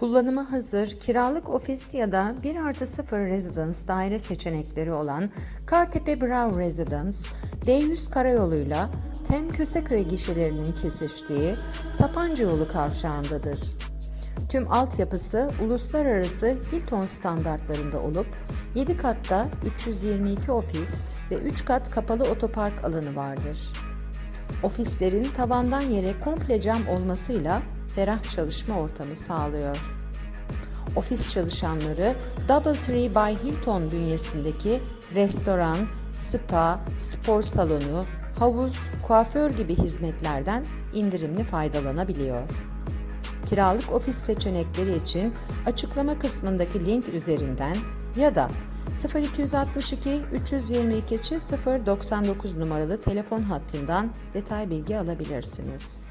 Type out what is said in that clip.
Kullanıma hazır kiralık ofis ya da 1 artı 0 residence daire seçenekleri olan Kartepe Brow Residence, D100 karayoluyla Tem Köseköy gişelerinin kesiştiği Sapanca yolu kavşağındadır. Tüm altyapısı uluslararası Hilton standartlarında olup 7 katta 322 ofis ve 3 kat kapalı otopark alanı vardır. Ofislerin tavandan yere komple cam olmasıyla ferah çalışma ortamı sağlıyor. Ofis çalışanları Doubletree by Hilton bünyesindeki restoran, spa, spor salonu, havuz, kuaför gibi hizmetlerden indirimli faydalanabiliyor. Kiralık ofis seçenekleri için açıklama kısmındaki link üzerinden ya da 0262 322 099 numaralı telefon hattından detay bilgi alabilirsiniz.